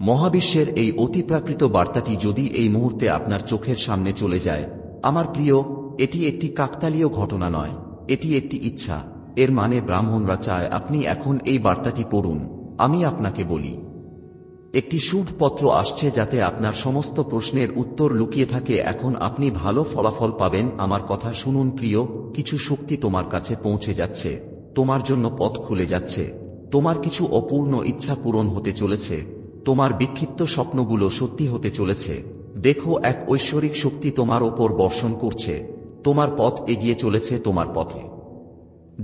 মহাবিশ্বের এই অতিপ্রাকৃত বার্তাটি যদি এই মুহূর্তে আপনার চোখের সামনে চলে যায়, আমার প্রিয়, এটি একটি কাকতালীয় ঘটনা নয়, এটি একটি ইচ্ছা। এর মানে ব্রাহ্মণরা চায় আপনি এখন এই বার্তাটি পড়ুন, আমি আপনাকে বলি। একটি শুভ পত্র আসছে যাতে আপনার সমস্ত প্রশ্নের উত্তর লুকিয়ে থাকে, এখন আপনি ভালো ফলাফল পাবেন, আমার কথা শুনুন প্রিয়, কিছু শক্তি তোমার কাছে পৌঁছে যাচ্ছে, তোমার জন্য পথ খুলে যাচ্ছে, তোমার কিছু অপূর্ণ ইচ্ছা পূরণ হতে চলেছে। তোমার বিক্ষিপ্ত স্বপ্নগুলো সত্যি হতে চলেছে। দেখো, এক ঐশ্বরিক শক্তি তোমার ওপর বর্ষণ করছে। তোমার পথ এগিয়ে চলেছে তোমার পথে।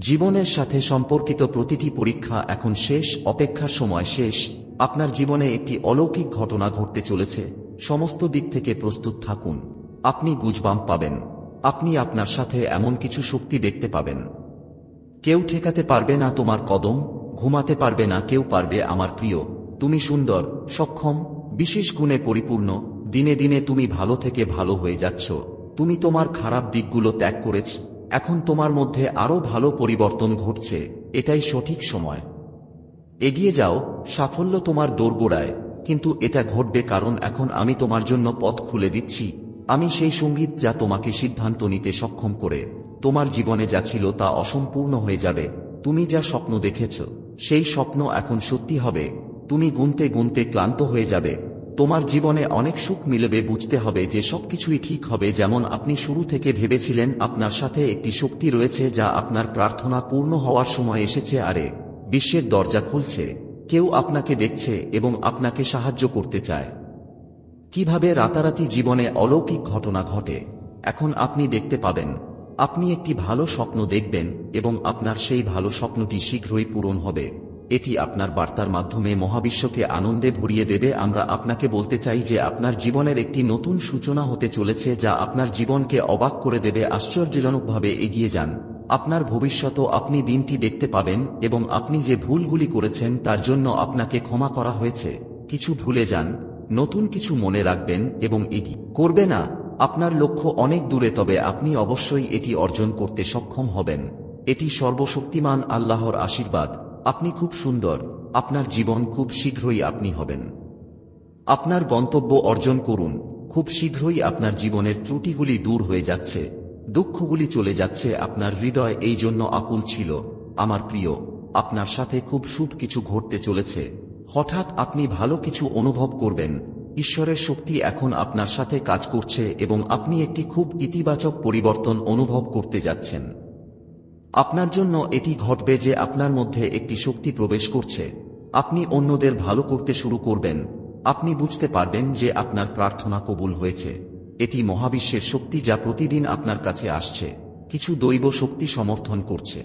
জীবনের সাথে সম্পর্কিত প্রতিটি পরীক্ষা এখন শেষ, অপেক্ষার সময় শেষ। আপনার জীবনে একটি অলৌকিক ঘটনা ঘটতে চলেছে। সমস্ত দিক থেকে প্রস্তুত থাকুন। আপনি গুজবাম পাবেন। আপনি আপনার সাথে এমন কিছু শক্তি দেখতে পাবেন। কেউ ঠেকাতে পারবে না তোমার কদম, ঘুমাতে পারবে না কেউ পারবে আমার প্রিয়। তুমি সুন্দর, সক্ষম, বিশেষ গুণে পরিপূর্ণ, দিনে দিনে তুমি ভালো থেকে ভালো হয়ে যাচ্ছ। তুমি তোমার খারাপ দিকগুলো ত্যাগ করেছ, এখন তোমার মধ্যে আরও ভালো পরিবর্তন ঘটছে, এটাই সঠিক সময়। এগিয়ে যাও, সাফল্য তোমার দোরগোড়ায়, কিন্তু এটা ঘটবে কারণ এখন আমি তোমার জন্য পথ খুলে দিচ্ছি। আমি সেই সংগীত যা তোমাকে সিদ্ধান্ত নিতে সক্ষম করে, তোমার জীবনে যা ছিল তা অসম্পূর্ণ হয়ে যাবে। তুমি যা স্বপ্ন দেখেছ, সেই স্বপ্ন এখন সত্যি হবে। তুমি গুনতে গুনতে ক্লান্ত হয়ে যাবে। তোমার জীবনে অনেক সুখ মিলবে, বুঝতে হবে যে সবকিছুই ঠিক হবে। যেমন আপনি শুরু থেকে ভেবেছিলেন আপনার সাথে একটি শক্তি রয়েছে যা আপনার প্রার্থনা পূর্ণ হওয়ার সময় এসেছে, আরে, বিশ্বের দরজা খুলছে। কেউ আপনাকে দেখছে এবং আপনাকে সাহায্য করতে চায়। কীভাবে রাতারাতি জীবনে অলৌকিক ঘটনা ঘটে? এখন আপনি দেখতে পাবেন। আপনি একটি ভালো স্বপ্ন দেখবেন এবং আপনার সেই ভালো স্বপ্নটি শীঘ্রই পূরণ হবে। এটি আপনার বার্তার মাধ্যমে মহাবিশ্বকে আনন্দে ভরিয়ে দেবে। আমরা আপনাকে বলতে চাই যে আপনার জীবনের একটি নতুন সূচনা হতে চলেছে যা আপনার জীবনকে অবাক করে দেবে, আশ্চর্যজনকভাবে এগিয়ে যান। আপনার ভবিষ্যতও আপনি দিনটি দেখতে পাবেন এবং আপনি যে ভুলগুলি করেছেন তার জন্য আপনাকে ক্ষমা করা হয়েছে। কিছু ভুলে যান, নতুন কিছু মনে রাখবেন এবং এগি করবে না, আপনার লক্ষ্য অনেক দূরে, তবে আপনি অবশ্যই এটি অর্জন করতে সক্ষম হবেন। এটি সর্বশক্তিমান আল্লাহর আশীর্বাদ। আপনি খুব সুন্দর। আপনার জীবন খুব শীঘ্রই আপনি হবেন। আপনার গন্তব্য অর্জন করুন। খুব শীঘ্রই আপনার জীবনের ত্রুটিগুলি দূর হয়ে যাচ্ছে। দুঃখগুলি চলে যাচ্ছে। আপনার হৃদয় এই জন্য আকুল ছিল। আমার প্রিয়, আপনার সাথে খুব শুভ কিছু ঘটতে চলেছে। হঠাৎ আপনি ভালো কিছু অনুভব করবেন। ঈশ্বরের শক্তি এখন আপনার সাথে কাজ করছে এবং আপনি একটি খুব ইতিবাচক পরিবর্তন অনুভব করতে যাচ্ছেন। আপনার জন্য এটি ঘটবে যে আপনার মধ্যে একটি শক্তি প্রবেশ করছে। আপনি অন্যদের ভালো করতে শুরু করবেন। আপনি বুঝতে পারবেন যে আপনার প্রার্থনা কবুল হয়েছে। এটি মহাবিশ্বের শক্তি যা প্রতিদিন আপনার কাছে আসছে। কিছু দৈব শক্তি সমর্থন করছে।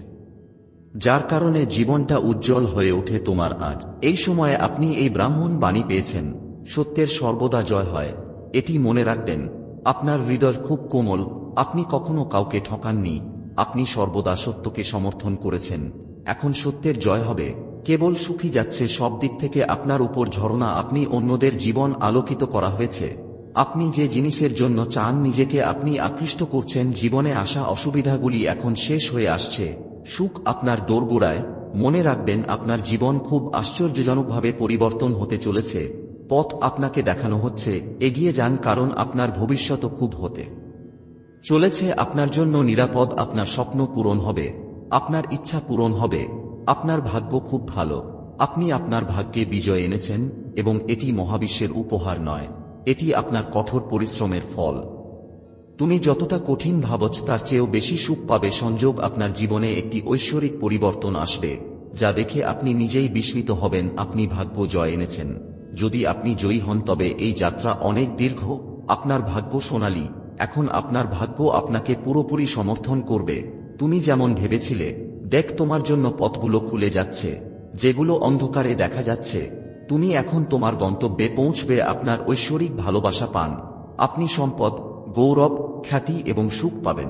যার কারণে জীবনটা উজ্জ্বল হয়ে ওঠে তোমার আজ। এই সময়ে আপনি এই ব্রাহ্মণ বাণী পেয়েছেন। সত্যের সর্বদা জয় হয়। এটি মনে রাখবেন, আপনার হৃদয় খুব কোমল। আপনি কখনো কাউকে ঠকাননি। আপনি সর্বদা সত্যকে সমর্থন করেছেন। এখন সত্যের জয় হবে। কেবল সুখী যাচ্ছে সব দিক থেকে আপনার উপর ঝরনা আপনি অন্যদের জীবন আলোকিত করা হয়েছে। আপনি যে জিনিসের জন্য চান নিজেকে আপনি আকৃষ্ট করছেন জীবনে আসা অসুবিধাগুলি এখন শেষ হয়ে আসছে। সুখ আপনার দোরগোড়ায়। মনে রাখবেন আপনার জীবন খুব আশ্চর্যজনকভাবে পরিবর্তন হতে চলেছে। পথ আপনাকে দেখানো হচ্ছে। এগিয়ে যান কারণ আপনার ভবিষ্যৎ খুব হতে। চলেছে আপনার জন্য নিরাপদ, আপনার স্বপ্ন পূরণ হবে, আপনার ইচ্ছা পূরণ হবে, আপনার ভাগ্য খুব ভালো, আপনি আপনার ভাগ্যে বিজয় এনেছেন, এবং এটি মহাবিশ্বের উপহার নয়, এটি আপনার কঠোর পরিশ্রমের ফল। তুমি যতটা কঠিন ভাবছ, তার চেয়েও বেশি সুখ পাবে, সংযোগ আপনার জীবনে একটি ঐশ্বরিক পরিবর্তন আসবে, যা দেখে আপনি নিজেই বিস্মিত হবেন, আপনি ভাগ্য জয় এনেছেন। যদি আপনি জয়ী হন, তবে এই যাত্রা অনেক দীর্ঘ, আপনার ভাগ্য সোনালী এখন আপনার ভাগ্য আপনাকে পুরোপুরি সমর্থন করবে। তুমি যেমন ভেবেছিলে, দেখ তোমার জন্য পথগুলো খুলে যাচ্ছে, যেগুলো অন্ধকারে দেখা যাচ্ছে। তুমি এখন তোমার গন্তব্যে পৌঁছবে আপনার ঐশ্বরিক ভালোবাসা পান। আপনি সম্পদ, গৌরব, খ্যাতি এবং সুখ পাবেন।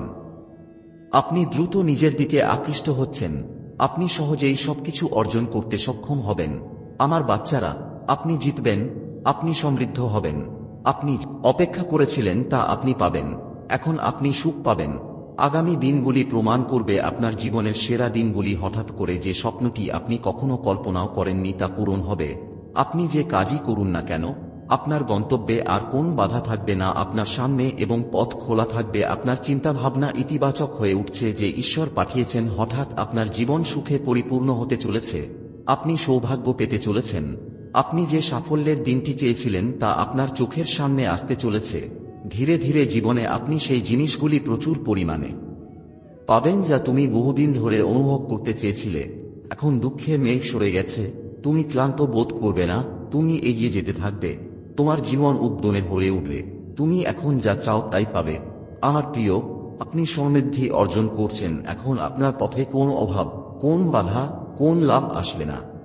আপনি দ্রুত নিজের দিকে আকৃষ্ট হচ্ছেন। আপনি সহজেই সবকিছু অর্জন করতে সক্ষম হবেন। আমার বাচ্চারা, আপনি জিতবেন, আপনি সমৃদ্ধ হবেন। আপনি অপেক্ষা করেছিলেন তা আপনি পাবেন। এখন আপনি সুখ পাবেন। আগামী দিনগুলি প্রমাণ করবে আপনার জীবনের সেরা দিনগুলি হঠাৎ করে যে স্বপ্নটি আপনি কখনো কল্পনাও করেননি তা পূরণ হবে। আপনি যে কাজই করুন না কেন, আপনার গন্তব্যে আর কোন বাধা থাকবে না আপনার সামনে এবং পথ খোলা থাকবে আপনার চিন্তাভাবনা ইতিবাচক হয়ে উঠছে যে ঈশ্বর পাঠিয়েছেন হঠাৎ আপনার জীবন সুখে পরিপূর্ণ হতে চলেছে। আপনি সৌভাগ্য পেতে চলেছেন। আপনি যে সাফল্যের দিনটি চেয়েছিলেন তা আপনার চোখের সামনে আসতে চলেছে। ধীরে ধীরে জীবনে আপনি সেই জিনিসগুলি প্রচুর পরিমাণে পাবেন যা তুমি বহুদিন ধরে অনুভব করতে চেয়েছিলে। এখন দুঃখে মেঘ সরে গেছে। তুমি ক্লান্ত বোধ করবে না। তুমি এগিয়ে যেতে থাকবে। তোমার জীবন উদ্যমে ভরে উঠবে। তুমি এখন যা চাও তাই পাবে। আমার প্রিয়, আপনি সমৃদ্ধি অর্জন করছেন। এখন আপনার পথে কোন অভাব, কোন বাধা, কোন লাভ আসবে না।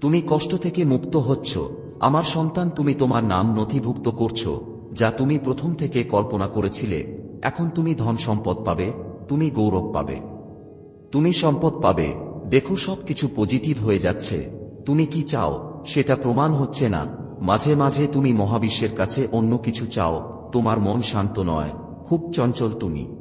তুমি কষ্ট থেকে মুক্ত হচ্ছ। আমার সন্তান, তুমি তোমার নাম নথিভুক্ত করছ, যা তুমি প্রথম থেকে কল্পনা করেছিলে। এখন তুমি ধন সম্পদ পাবে, তুমি গৌরব পাবে। তুমি সম্পদ পাবে। দেখো, সবকিছু পজিটিভ হয়ে যাচ্ছে। তুমি কি চাও? সেটা প্রমাণ হচ্ছে না। মাঝে মাঝে তুমি মহাবিশ্বের কাছে অন্য কিছু চাও। তোমার মন শান্ত নয়। খুব চঞ্চল তুমি।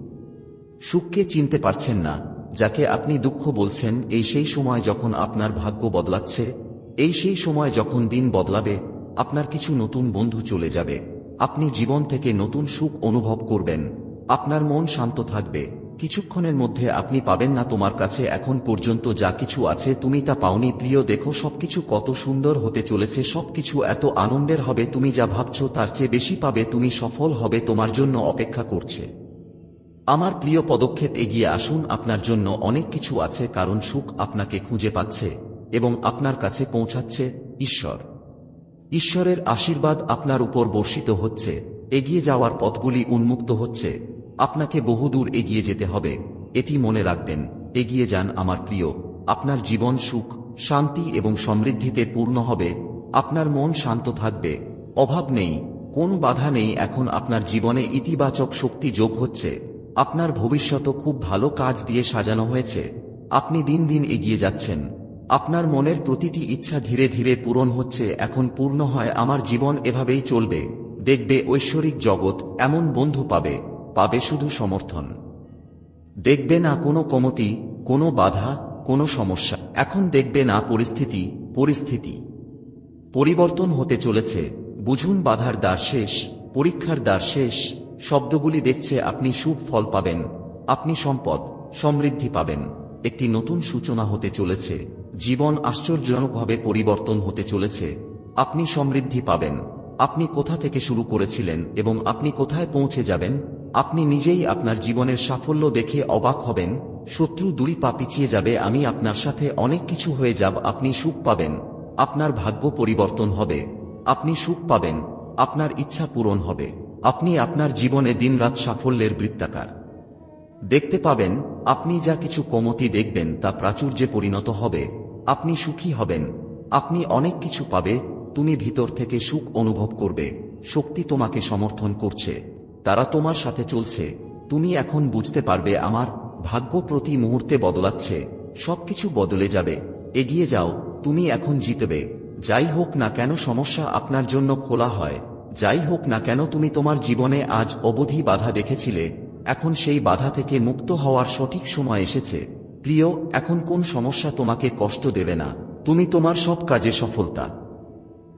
সুখকে চিনতে পারছেন না, যাকে আপনি দুঃখ বলছেন, এই সেই সময় যখন আপনার ভাগ্য বদলাচ্ছে এই সেই সময় যখন দিন বদলাবে, আপনার কিছু নতুন বন্ধু চলে যাবে। আপনি জীবন থেকে নতুন সুখ অনুভব করবেন। আপনার মন শান্ত থাকবে। কিছুক্ষণের মধ্যে আপনি পাবেন না তোমার কাছে এখন পর্যন্ত যা কিছু আছে, তুমি তা পাওনি। প্রিয়, দেখো সবকিছু কত সুন্দর হতে চলেছে, সবকিছু এত আনন্দের হবে, তুমি যা ভাবছ তার চেয়ে বেশি পাবে, তুমি সফল হবে, তোমার জন্য অপেক্ষা করছে। আমার প্রিয় পদক্ষেপ, এগিয়ে আসুন, আপনার জন্য অনেক কিছু আছে, কারণ সুখ আপনাকে খুঁজে পাচ্ছে। এবং আপনার কাছে পৌঁছাচ্ছে ঈশ্বর। ঈশ্বরের আশীর্বাদ আপনার উপর বর্ষিত হচ্ছে, এগিয়ে যাওয়ার পথগুলি উন্মুক্ত হচ্ছে, আপনাকে বহুদূর এগিয়ে যেতে হবে, এটি মনে রাখবেন, এগিয়ে যান আমার প্রিয়, আপনার জীবন সুখ, শান্তি এবং সমৃদ্ধিতে পূর্ণ হবে, আপনার মন শান্ত থাকবে, অভাব নেই, কোন বাধা নেই, এখন আপনার জীবনে ইতিবাচক শক্তি যোগ হচ্ছে, আপনার ভবিষ্যৎ খুব ভালো কাজ দিয়ে সাজানো হয়েছে, আপনি দিন দিন এগিয়ে যাচ্ছেন আপনার মনের প্রতিটি ইচ্ছা ধীরে ধীরে পূরণ হচ্ছে, এখন পূর্ণ হয়, আমার জীবন এভাবেই চলবে। দেখবে ঐশ্বরিক জগৎ এমন বন্ধু পাবে পাবে শুধু সমর্থন। দেখবে না কোনো কমতি, কোনো বাধা, কোনো সমস্যা, এখন দেখবে না পরিস্থিতি পরিস্থিতি। পরিবর্তন হতে চলেছে, বুঝুন বাধার দ্বার শেষ, পরীক্ষার দ্বার শেষ, শব্দগুলি দেখছে আপনি শুভ ফল পাবেন, আপনি সম্পদ, সমৃদ্ধি পাবেন। একটি নতুন সূচনা হতে চলেছে। জীবন আশ্চর্যজনকভাবে পরিবর্তন হতে চলেছে। আপনি সমৃদ্ধি পাবেন। আপনি কোথা থেকে শুরু করেছিলেন এবং আপনি কোথায় পৌঁছে যাবেন? আপনি নিজেই আপনার জীবনের সাফল্য দেখে অবাক হবেন। শত্রু দুই পা পিছিয়ে যাবে, আমি আপনার সাথে অনেক কিছু হয়ে যাব, আপনি সুখ পাবেন। আপনার ভাগ্য পরিবর্তন হবে। আপনি সুখ পাবেন। আপনার ইচ্ছা পূরণ হবে। আপনি আপনার জীবনে দিনরাত সাফল্যের বৃত্তাকার। দেখতে পাবেন, আপনি যা কিছু কমতি দেখবেন তা প্রাচুর্যে পরিণত হবে। আপনি সুখী হবেন। আপনি অনেক কিছু পাবে, তুমি ভিতর থেকে সুখ অনুভব করবে। শক্তি তোমাকে সমর্থন করছে। তারা তোমার সাথে চলছে। তুমি এখন বুঝতে পারবে আমার ভাগ্য প্রতি মুহূর্তে বদলাচ্ছে। সবকিছু বদলে যাবে। এগিয়ে যাও, তুমি এখন জিতবে। যাই হোক না কেন সমস্যা আপনার জন্য খোলা হয়। যাই হোক না কেন তুমি তোমার জীবনে আজ অবধি বাধা দেখেছিলে। এখন সেই বাধা থেকে মুক্ত হওয়ার সঠিক সময় এসেছে। প্রিয়, এখন কোন সমস্যা তোমাকে কষ্ট দেবে না। তুমি তোমার সব কাজে সফলতা।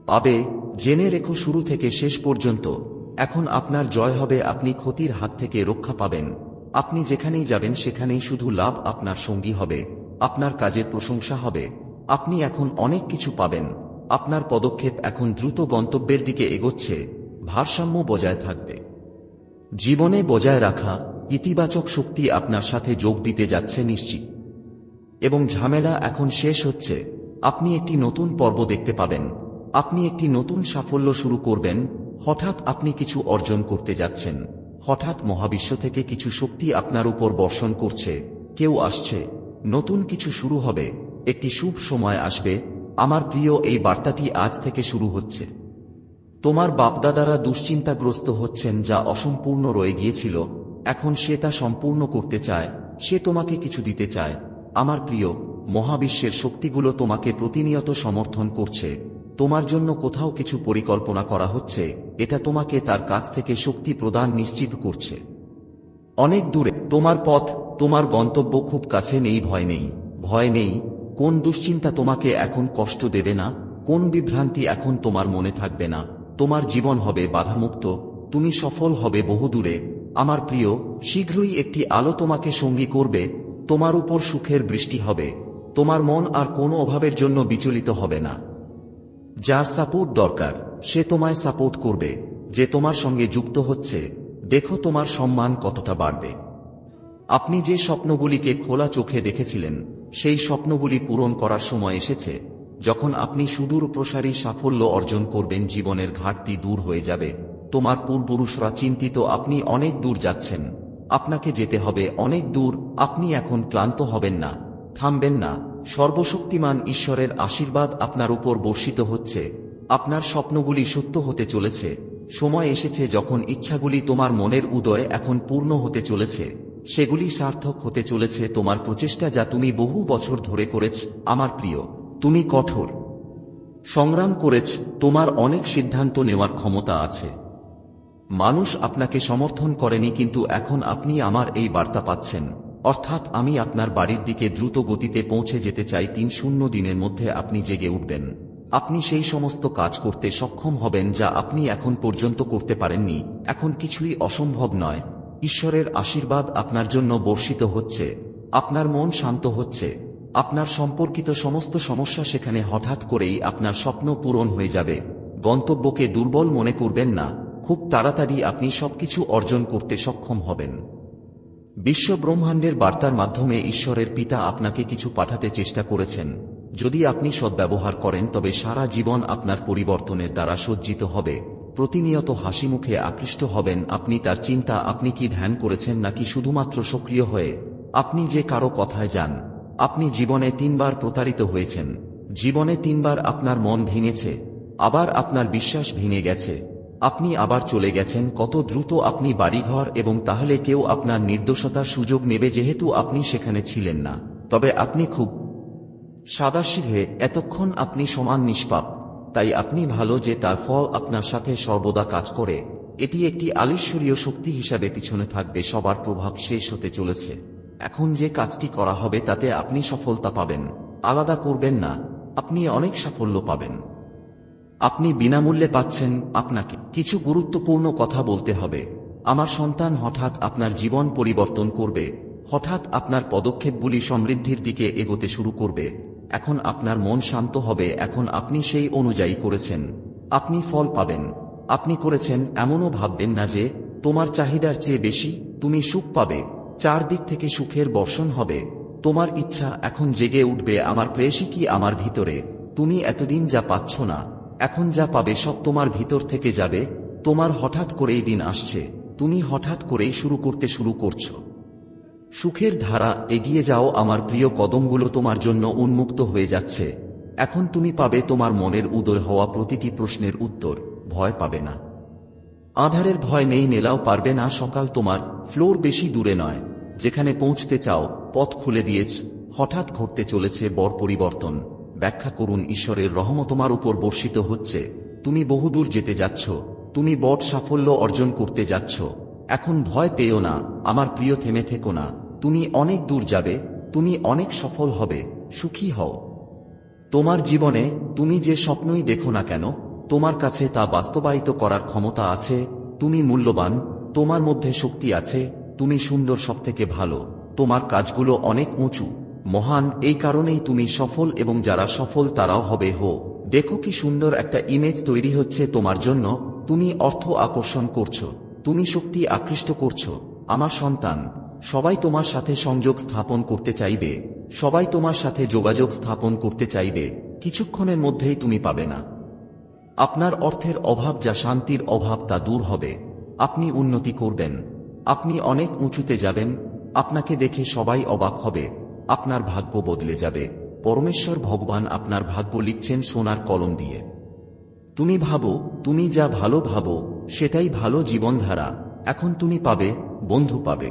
পাবে, জেনে রেখো শুরু থেকে শেষ পর্যন্ত। এখন আপনার জয় হবে, আপনি ক্ষতির হাত থেকে রক্ষা পাবেন। আপনি যেখানেই যাবেন, সেখানেই শুধু লাভ আপনার সঙ্গী হবে। আপনার কাজের প্রশংসা হবে। আপনি এখন অনেক কিছু পাবেন। আপনার পদক্ষেপ এখন দ্রুত গন্তব্যের দিকে এগোচ্ছে। ভারসাম্য বজায় থাকবে। জীবনে বজায় রাখা ইতিবাচক শক্তি আপনার সাথে যোগ দিতে যাচ্ছে নিশ্চিত। এবং ঝামেলা এখন শেষ হচ্ছে। আপনি একটি নতুন পর্ব দেখতে পাবেন। আপনি একটি নতুন সাফল্য শুরু করবেন। হঠাৎ আপনি কিছু অর্জন করতে যাচ্ছেন। হঠাৎ মহাবিশ্ব থেকে কিছু শক্তি আপনার উপর বর্ষণ করছে। কেউ আসছে। নতুন কিছু শুরু হবে। একটি শুভ সময় আসবে। আমার প্রিয়, এই বার্তাটি আজ থেকে শুরু হচ্ছে। তোমার বাপদাদারা দুশ্চিন্তাগ্রস্ত হচ্ছেন যা অসম্পূর্ণ রয়ে গিয়েছিল। এখন সে তা সম্পূর্ণ করতে চায়। সে তোমাকে কিছু দিতে চায়। আমার প্রিয়, মহাবিশ্বের শক্তিগুলো তোমাকে প্রতিনিয়ত সমর্থন করছে। তোমার জন্য কোথাও কিছু পরিকল্পনা করা হচ্ছে, এটা তোমাকে তার কাছ থেকে শক্তি প্রদান নিশ্চিত করছে। অনেক দূরে, তোমার পথ, তোমার গন্তব্য খুব কাছে নেই, ভয় নেই। ভয় নেই, কোন দুশ্চিন্তা তোমাকে এখন কষ্ট দেবে না, কোন বিভ্রান্তি এখন তোমার মনে থাকবে না। তোমার জীবন হবে বাধামুক্ত, তুমি সফল হবে বহুদূরে। আমার প্রিয়, শীঘ্রই একটি আলো তোমাকে সঙ্গী করবে তোমার উপর সুখের বৃষ্টি হবে, তোমার মন আর কোনো অভাবের জন্য বিচলিত হবে না। যার সাপোর্ট দরকার, সে তোমায় সাপোর্ট করবে, যে তোমার সঙ্গে যুক্ত হচ্ছে, দেখো তোমার সম্মান কতটা বাড়বে। আপনি যে স্বপ্নগুলিকে খোলা চোখে দেখেছিলেন, সেই স্বপ্নগুলি পূরণ করার সময় এসেছে, যখন আপনি সুদূর প্রসারী সাফল্য অর্জন করবেন, জীবনের ঘাটতি দূর হয়ে যাবে, তোমার পূর্বপুরুষরা চিন্তিত, আপনি অনেক দূর যাচ্ছেন। আপনাকে যেতে হবে অনেক দূর, আপনি এখন ক্লান্ত হবেন না, থামবেন না। সর্বশক্তিমান ঈশ্বরের আশীর্বাদ আপনার উপর বর্ষিত হচ্ছে। আপনার স্বপ্নগুলি সত্য হতে চলেছে। সময় এসেছে যখন ইচ্ছাগুলি তোমার মনের উদয় এখন পূর্ণ হতে চলেছে। সেগুলি সার্থক হতে চলেছে তোমার প্রচেষ্টা যা তুমি বহু বছর ধরে করেছ, আমার প্রিয়। তুমি কঠোর। সংগ্রাম করেছ, তোমার অনেক সিদ্ধান্ত নেওয়ার ক্ষমতা আছে। মানুষ আপনাকে সমর্থন করেনি কিন্তু এখন আপনি আমার এই বার্তা পাচ্ছেন। অর্থাৎ আমি আপনার বাড়ির দিকে দ্রুত গতিতে পৌঁছে যেতে চাই তিন শূন্য দিনের মধ্যে আপনি জেগে উঠবেন। আপনি সেই সমস্ত কাজ করতে সক্ষম হবেন যা আপনি এখন পর্যন্ত করতে পারেননি। এখন কিছুই অসম্ভব নয়। ঈশ্বরের আশীর্বাদ আপনার জন্য বর্ষিত হচ্ছে। আপনার মন শান্ত হচ্ছে। আপনার সম্পর্কিত সমস্ত সমস্যা সেখানে হঠাৎ করেই আপনার স্বপ্ন পূরণ হয়ে যাবে। গন্তব্যকে দুর্বল মনে করবেন না। খুব তাড়াতাড়ি আপনি সবকিছু অর্জন করতে সক্ষম হবেন। বিশ্ব ব্রহ্মাণ্ডের বার্তার মাধ্যমে ঈশ্বরের পিতা আপনাকে কিছু পাঠাতে চেষ্টা করেছেন। যদি আপনি সদ্ব্যবহার করেন, তবে সারা জীবন আপনার পরিবর্তনের দ্বারা সজ্জিত হবে। প্রতিনিয়ত হাসি মুখে আকৃষ্ট হবেন আপনি, তার চিন্তা আপনি কি ধ্যান করেছেন নাকি শুধুমাত্র সক্রিয় হয়ে? আপনি যে কারও কথায় যান, আপনি জীবনে তিনবার প্রতারিত হয়েছেন। জীবনে তিনবার আপনার মন ভেঙেছে, আবার আপনার বিশ্বাস ভেঙে গেছে। আপনি আবার চলে গেছেন, কত দ্রুত আপনি বাড়িঘর এবং তাহলে কেউ আপনার নির্দোষতার সুযোগ নেবে যেহেতু আপনি সেখানে ছিলেন না। তবে আপনি খুব সাদাশিধে এতক্ষণ আপনি সমান নিষ্পাপ। তাই আপনি ভালো যে তার ফল আপনার সাথে সর্বদা কাজ করে। এটি একটি আলিশ্বরীয় শক্তি হিসাবে পিছনে থাকবে, সবার প্রভাব শেষ হতে চলেছে। এখন যে কাজটি করা হবে তাতে আপনি সফলতা পাবেন। আলাদা করবেন না, আপনি অনেক সাফল্য পাবেন। আপনি বিনামূল্যে পাচ্ছেন আপনাকে। কিছু গুরুত্বপূর্ণ কথা বলতে হবে। আমার সন্তান হঠাৎ আপনার জীবন পরিবর্তন করবে। হঠাৎ আপনার পদক্ষেপগুলি সমৃদ্ধির দিকে এগোতে শুরু করবে। এখন আপনার মন শান্ত হবে। এখন আপনি সেই অনুযায়ী করেছেন। আপনি ফল পাবেন। আপনি করেছেন এমনও ভাববেন না যে, তোমার চাহিদার চেয়ে বেশি তুমি সুখ পাবে। চারদিক থেকে সুখের বর্ষণ হবে। তোমার ইচ্ছা এখন জেগে উঠবে। আমার প্রেয়সী কি আমার ভিতরে? তুমি এতদিন যা পাচ্ছ না। এখন যা পাবে সব তোমার ভিতর থেকে যাবে, তোমার হঠাৎ করেই দিন আসছে, তুমি হঠাৎ করেই শুরু করতে শুরু করছ। সুখের ধারা, এগিয়ে যাও আমার প্রিয় কদমগুলো তোমার জন্য উন্মুক্ত হয়ে যাচ্ছে। এখন তুমি পাবে তোমার মনের উদয় হওয়া প্রতিটি প্রশ্নের উত্তর, ভয় পাবে না। আধারের ভয় নেই, মেলাও পারবে না, সকাল তোমার ফ্লোর বেশি দূরে নয়। যেখানে পৌঁছতে চাও, পথ খুলে দিয়েছ, হঠাৎ ঘটতে চলেছে বড় পরিবর্তন। ব্যাখ্যা করুন, ঈশ্বরের রহম তোমার উপর বর্ষিত হচ্ছে। তুমি বহুদূর যেতে যাচ্ছ। তুমি বট সাফল্য অর্জন করতে যাচ্ছ। এখন ভয় পেও না, আমার প্রিয় থেমে থেকো না। তুমি অনেক দূর যাবে, তুমি অনেক সফল হবে, সুখী হও। তোমার জীবনে তুমি যে স্বপ্নই দেখো না কেন, তোমার কাছে তা বাস্তবায়িত করার ক্ষমতা আছে, তুমি মূল্যবান, তোমার মধ্যে শক্তি আছে, তুমি সুন্দর সবথেকে ভালো, তোমার কাজগুলো অনেক উঁচু। মহান, এই কারণেই তুমি সফল এবং যারা সফল তারাও হবে হো। দেখো কি সুন্দর একটা ইমেজ তৈরি হচ্ছে তোমার জন্য। তুমি অর্থ আকর্ষণ করছ। তুমি শক্তি আকৃষ্ট করছ। আমার সন্তান, সবাই তোমার সাথে সংযোগ স্থাপন করতে চাইবে। সবাই তোমার সাথে যোগাযোগ স্থাপন করতে চাইবে। কিছুক্ষণের মধ্যেই তুমি পাবে না। আপনার অর্থের অভাব যা শান্তির অভাব তা দূর হবে। আপনি উন্নতি করবেন। আপনি অনেক উঁচুতে যাবেন। আপনাকে দেখে সবাই অবাক হবে। আপনার ভাগ্য বদলে যাবে। পরমেশ্বর ভগবান আপনার ভাগ্য লিখছেন সোনার কলম দিয়ে। তুমি ভাবো, তুমি যা ভালো ভাবো, সেটাই ভালো জীবনধারা। এখন তুমি পাবে, বন্ধু পাবে।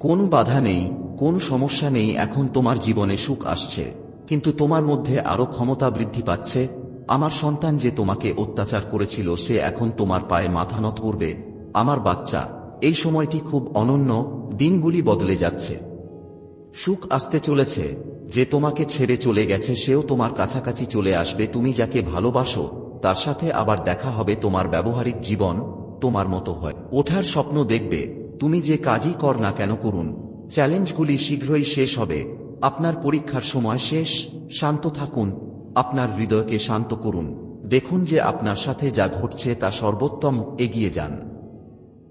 কোন বাধা নেই, কোন সমস্যা নেই, এখন তোমার জীবনে সুখ আসছে। কিন্তু তোমার মধ্যে আরও ক্ষমতা বৃদ্ধি পাচ্ছে। আমার সন্তান যে তোমাকে অত্যাচার করেছিল, সে এখন তোমার পায়ে মাথা নত করবে। আমার বাচ্চা, এই সময়টি খুব অনন্য, দিনগুলি বদলে যাচ্ছে। সুখ আসতে চলেছে, যে তোমাকে ছেড়ে চলে গেছে সেও তোমার কাছাকাছি চলে আসবে, তুমি যাকে ভালোবাসো, তার সাথে আবার দেখা হবে তোমার ব্যবহারিক জীবন, তোমার মতো হয়। ওঠার স্বপ্ন দেখবে, তুমি যে কাজই কর না কেন করুন, চ্যালেঞ্জগুলি শীঘ্রই শেষ হবে, আপনার পরীক্ষার সময় শেষ, শান্ত থাকুন, আপনার হৃদয়কে শান্ত করুন, দেখুন যে আপনার সাথে যা ঘটছে তা সর্বোত্তম, এগিয়ে যান।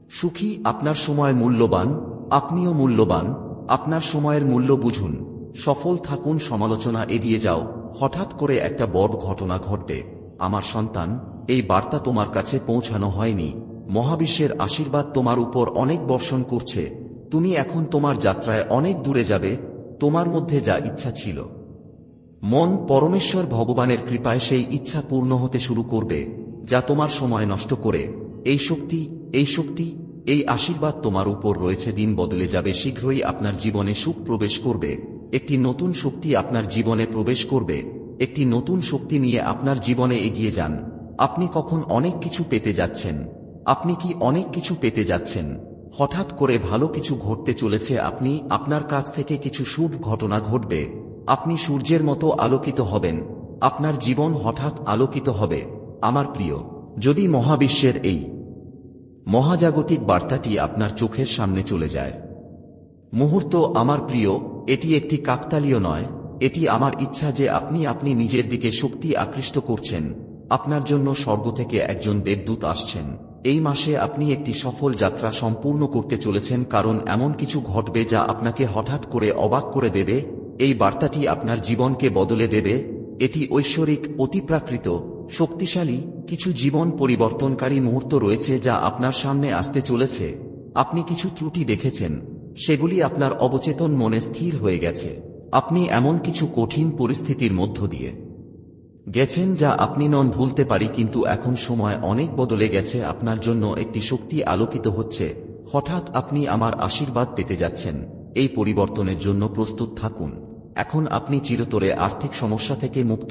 সুখী আপনার সময় মূল্যবান, আপনিও মূল্যবান আপনার সময়ের মূল্য বুঝুন। সফল থাকুন, সমালোচনা এড়িয়ে যাও। হঠাৎ করে একটা বড় ঘটনা ঘটবে। আমার সন্তান, এই বার্তা তোমার কাছে পৌঁছানো হয়নি। মহাবিশ্বের আশীর্বাদ তোমার উপর অনেক বর্ষণ করছে। তুমি এখন তোমার যাত্রায় অনেক দূরে যাবে। তোমার মধ্যে যা ইচ্ছা ছিল। মন পরমেশ্বর ভগবানের কৃপায় সেই ইচ্ছা পূর্ণ হতে শুরু করবে, যা তোমার সময় নষ্ট করে। এই শক্তি এই শক্তি এই আশীর্বাদ তোমার উপর রয়েছে, দিন বদলে যাবে, শীঘ্রই আপনার জীবনে সুখ প্রবেশ করবে। একটি নতুন শক্তি আপনার জীবনে প্রবেশ করবে। একটি নতুন শক্তি নিয়ে আপনার জীবনে এগিয়ে যান। আপনি কখন অনেক কিছু পেতে যাচ্ছেন? আপনি কি অনেক কিছু পেতে যাচ্ছেন? হঠাৎ করে ভালো কিছু ঘটতে চলেছে, আপনি আপনার কাছ থেকে কিছু শুভ ঘটনা ঘটবে। আপনি সূর্যের মতো আলোকিত হবেন। আপনার জীবন হঠাৎ আলোকিত হবে। আমার প্রিয়, যদি মহাবিশ্বের এই মহাজাগতিক বার্তাটি আপনার চোখের সামনে চলে যায়। মুহূর্ত আমার প্রিয়, এটি একটি কাকতালীয় নয়, এটি আমার ইচ্ছা যে আপনি আপনি নিজের দিকে শক্তি আকৃষ্ট করছেন, আপনার জন্য স্বর্গ থেকে একজন দেবদূত আসছেন। এই মাসে আপনি একটি সফল যাত্রা সম্পূর্ণ করতে চলেছেন কারণ এমন কিছু ঘটবে যা আপনাকে হঠাৎ করে অবাক করে দেবে, এই বার্তাটি আপনার জীবনকে বদলে দেবে, এটি ঐশ্বরিক অতিপ্রাকৃত শক্তিশালী কিছু জীবন পরিবর্তনকারী মুহূর্ত রয়েছে যা আপনার সামনে আসতে চলেছে। আপনি কিছু ত্রুটি দেখেছেন, সেগুলি আপনার অবচেতন মনে স্থির হয়ে গেছে। আপনি এমন কিছু কঠিন পরিস্থিতির মধ্য দিয়ে গেছেন যা আপনি নন ভুলতে পারি, কিন্তু এখন সময় অনেক বদলে গেছে। আপনার জন্য একটি শক্তি আলোকিত হচ্ছে। হঠাৎ আপনি আমার আশীর্বাদ পেতে যাচ্ছেন। এই পরিবর্তনের জন্য প্রস্তুত থাকুন। এখন আপনি চিরতরে আর্থিক সমস্যা থেকে মুক্ত